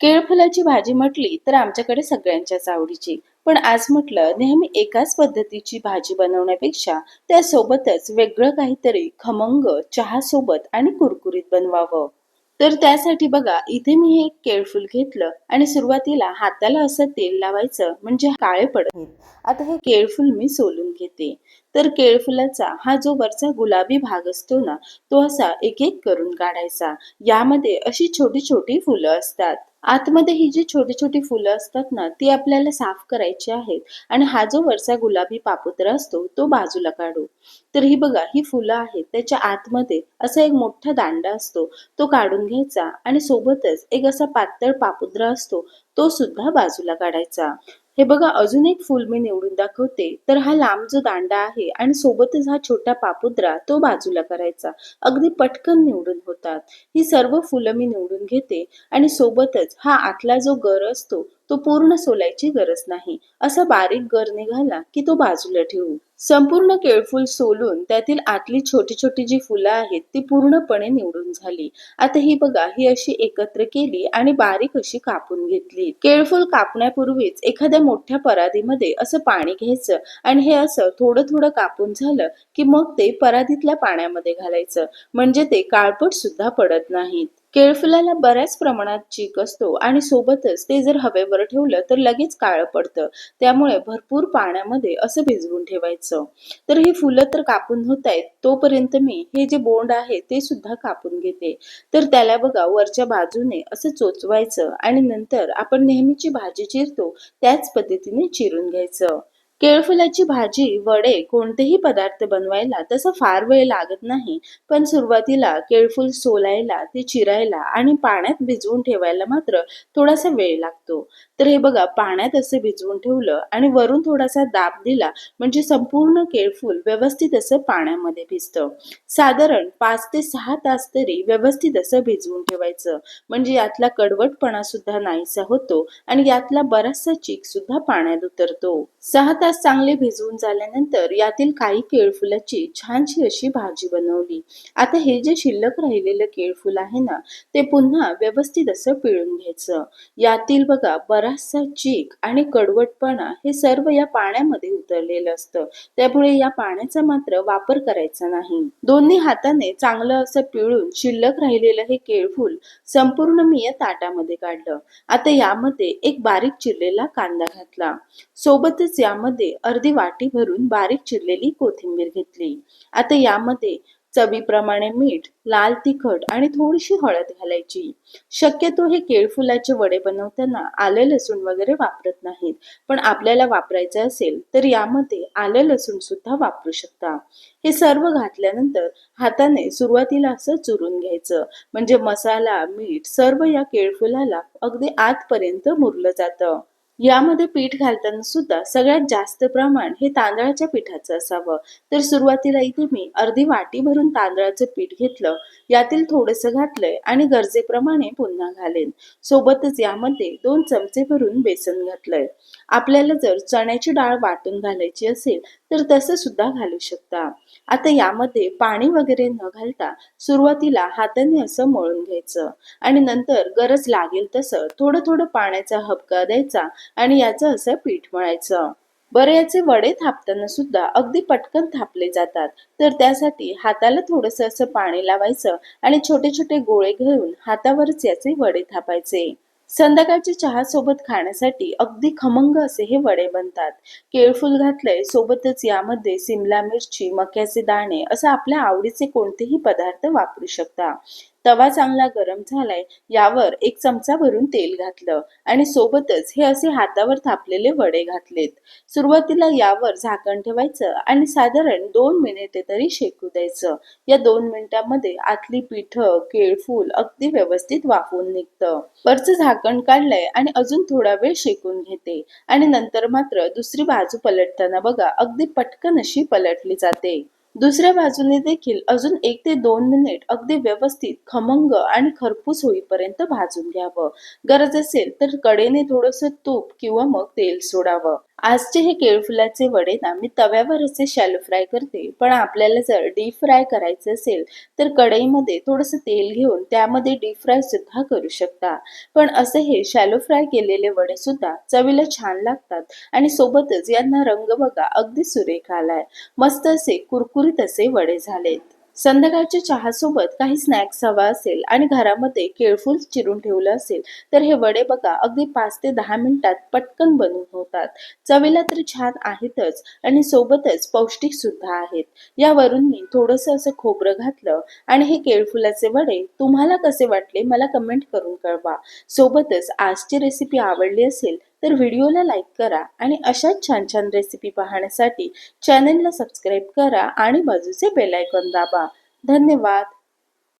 केळफुलाची भाजी म्हटली तर आमच्याकडे सगळ्यांच्याच आवडीची. पण आज म्हटलं नेहमी एकाच पद्धतीची भाजी बनवण्यापेक्षा त्यासोबतच वेगळं काहीतरी खमंग चहा सोबत आणि कुरकुरीत बनवावं. तर त्यासाठी बघा इथे मी हे केळफूल घेतलं आणि सुरुवातीला हाताला असं तेल लावायचं म्हणजे काळे पडत आता हे केळफूल मी सोलून घेते. तर केळफुलाचा हा जो वरचा गुलाबी भाग असतो ना तो असा एक एक करून काढायचा. यामध्ये अशी छोटी छोटी फुलं असतात. आतमध्ये ही जी छोटी छोटी फुलं असतात ना ती आपल्याला साफ करायची आहेत. आणि हा जो वरचा गुलाबी पापुत्रा असतो तो बाजूला काढू. तर ही बघा ही फुलं आहेत. त्याच्या आतमध्ये असा एक मोठा दांडा असतो. तो काढून घ्यायचा आणि सोबतच एक असा पातळ पापुद्रा असतो तो सुद्धा बाजूला काढायचा. हे बघा अजून एक फूल मी निवडून दाखवते. तर हा लांब जो दांडा आहे आणि सोबतच हा छोटा पापुद्रा तो बाजूला करायचा. अगदी पटकन निवडून होतात. ही सर्व फुलं मी निवडून घेते आणि सोबतच हा आतला जो गर असतो तो पूर्ण सोलायची गरज नाही. असा बारीक गर निघाला की तो बाजूला ठेवू. संपूर्ण केळफूल सोलून त्यातील आतली छोटी छोटी जी फुलं आहेत ती पूर्णपणे निवडून झाली. आता ही बघा ही अशी एकत्र केली आणि बारीक अशी कापून घेतली. केळफूल कापण्यापूर्वीच एखाद्या मोठ्या परादीमध्ये असं पाणी घ्यायचं आणि हे असं थोडं थोडं कापून झालं की मग ते परादीतल्या पाण्यामध्ये घालायचं. म्हणजे ते काळपट सुद्धा पडत नाहीत. केळफुलाला बऱ्याच प्रमाणात चीक असतो आणि सोबतच ते जर हवेवर ठेवलं तर लगेच काळं पडतं. त्यामुळे भरपूर पाण्यामध्ये असं भिजवून ठेवायचं. तर ही फुलं तर कापून होत आहेत. तोपर्यंत मी हे जे बोंड आहे ते सुद्धा कापून घेते. तर त्याला बघा वरच्या बाजूने असं चोचवायचं आणि नंतर आपण नेहमीची भाजी चिरतो त्याच पद्धतीने चिरून घ्यायचं. केळफुलाची भाजी वडे कोणतेही पदार्थ बनवायला तसं फार वेळ लागत नाही. पण सुरुवातीला केळफूल सोलायला ते चिरायला आणि पाण्यात भिजवून ठेवायला मात्र थोडासा वेळ लागतो. तर हे बघा पाण्यात असं भिजवून ठेवलं आणि वरून थोडासा दाब दिला म्हणजे संपूर्ण केळफूल व्यवस्थित असं पाण्यामध्ये भिजतं. साधारण पाच ते सहा तास तरी व्यवस्थित असं भिजवून ठेवायचं. म्हणजे यातला कडवटपणा सुद्धा नाहीसा होतो आणि यातला बराचसा चीक सुद्धा पाण्यात उतरतो. सहा तास चांगले भिजवून झाल्यानंतर यातील काही केळफुलाची छानशी अशी भाजी बनवली. आता हे जे शिल्लक राहिलेलं केळफुल आहे ना ते पुन्हा व्यवस्थित असं पिळून घ्यायचं. यातील बघा बराचसा चीक आणि कडवटपणा हे सर्व या पाण्यामध्ये उतरलेलं असतं. त्यामुळे या पाण्याचा मात्र वापर करायचा नाही. दोन्ही हाताने चांगलं असं पिळून शिल्लक राहिलेलं हे केळफूल संपूर्ण मी या ताटामध्ये काढलं. आता यामध्ये एक बारीक चिरलेला कांदा घातला. सोबतच यामध्ये अर्धी वाटी भरून बारीक चिरलेली कोथिंबीर घेतली. आता यामध्ये चवीप्रमाणे मीठ लाल तिखट आणि थोडीशी हळद घालायची. शक्यतो हे केळफुलाचे वडे बनवताना आलं लसूण वगैरे वापरत नाहीत. पण आपल्याला वापरायचं असेल तर यामध्ये आलं लसूण सुद्धा वापरू शकता. हे सर्व घातल्यानंतर हाताने सुरुवातीला असं चुरून घ्यायचं. म्हणजे मसाला मीठ सर्व या केळफुलाला अगदी आतपर्यंत मुरलं जातं. यामध्ये पीठ घालताना सुद्धा सगळ्यात जास्त प्रमाण हे तांदळाच्या पिठाचं असावं. तर सुरुवातीला इथे मी अर्धी वाटी भरून तांदळाचं पीठ घेतलं. यातील थोडंसं घातलंय आणि गरजेप्रमाणे पुन्हा घालेन. सोबतच यामध्ये दोन चमचे भरून बेसन घातलंय. आपल्याला जर चण्याची डाळ वाटून घालायची असेल तर तसं सुद्धा घालू शकता. आता यामध्ये पाणी वगैरे न घालता सुरुवातीला हाताने असं मळून घ्यायचं. आणि नंतर गरज लागेल तसं थोडं थोडं पाण्याचा हबका द्यायचा आणि याचं असं पीठ मळायचं. बरं याचे वडे थापताना सुद्धा अगदी पटकन थापले जातात. तर त्यासाठी हाताला थोडंसं असं पाणी लावायचं आणि छोटे छोटे गोळे घेऊन हातावरच याचे वडे थापायचे. संध्याकाळच्या चहा सोबत खाण्यासाठी अगदी खमंग असे हे वडे बनतात. केळफूल घातलंय सोबतच यामध्ये सिमला मिरची मक्याचे दाणे असं आपल्या आवडीचे कोणतेही पदार्थ वापरू शकता. तवा चांगला गरम झालाय यावर एक चमचा भरून तेल घातलं आणि सोबतच हे असे हातावर थापलेले वडे घातलेत. सुरुवातीला यावर झाकण ठेवायचं आणि साधारण दोन मिनिटे तरी शेकू द्यायचं. या दोन मिनिटांमध्ये आतली पीठ केळफूल अगदी व्यवस्थित वाफून निघतं. वरचं झाकण काढलंय आणि अजून थोडा वेळ शेकून घेते. आणि नंतर मात्र दुसरी बाजू पलटताना बघा अगदी पटकन अशी पलटली जाते. दुसऱ्या बाजूने देखील अजून एक ते दोन मिनिट अगदी व्यवस्थित खमंग आणि खरपूस होईपर्यंत भाजून घ्यावं. गरज असेल तर कडेने थोडंसं तूप किंवा मग तेल सोडावं. आजचे हे केळफुलाचे वडे ना मी तव्यावर असे शॅलो फ्राय करते. पण आपल्याला जर डीप फ्राय करायचे असेल तर कढईमध्ये थोडंसं तेल घेऊन त्यामध्ये डीप फ्राय सुद्धा करू शकता. पण असे हे शॅलो फ्राय केलेले वडे सुद्धा चवीला छान लागतात आणि सोबतच यांना रंग बघा अगदी सुरेख आलाय. मस्त असे कुरकुरीत असे वडे झालेत. संध्याकाळच्या चहासोबत काही स्नॅक्स हवा असेल आणि घरामध्ये केळफूल चिरून ठेवलं असेल तर हे वडे बघा अगदी पाच ते दहा मिनिटात पटकन बनवून होतात. चवीला तर छान आहेतच आणि सोबतच पौष्टिक सुद्धा आहेत. यावरून मी थोडंसं असं खोबरं घातलं आणि हे केळफुलाचे वडे तुम्हाला कसे वाटले मला कमेंट करून कळवा. सोबतच आजची रेसिपी आवडली असेल तर व्हिडिओला लाईक करा आणि अशाच छान छान रेसिपी पाहण्यासाठी चॅनलला सबस्क्राईब करा आणि बाजूचे बेल आयकॉन दाबा. धन्यवाद.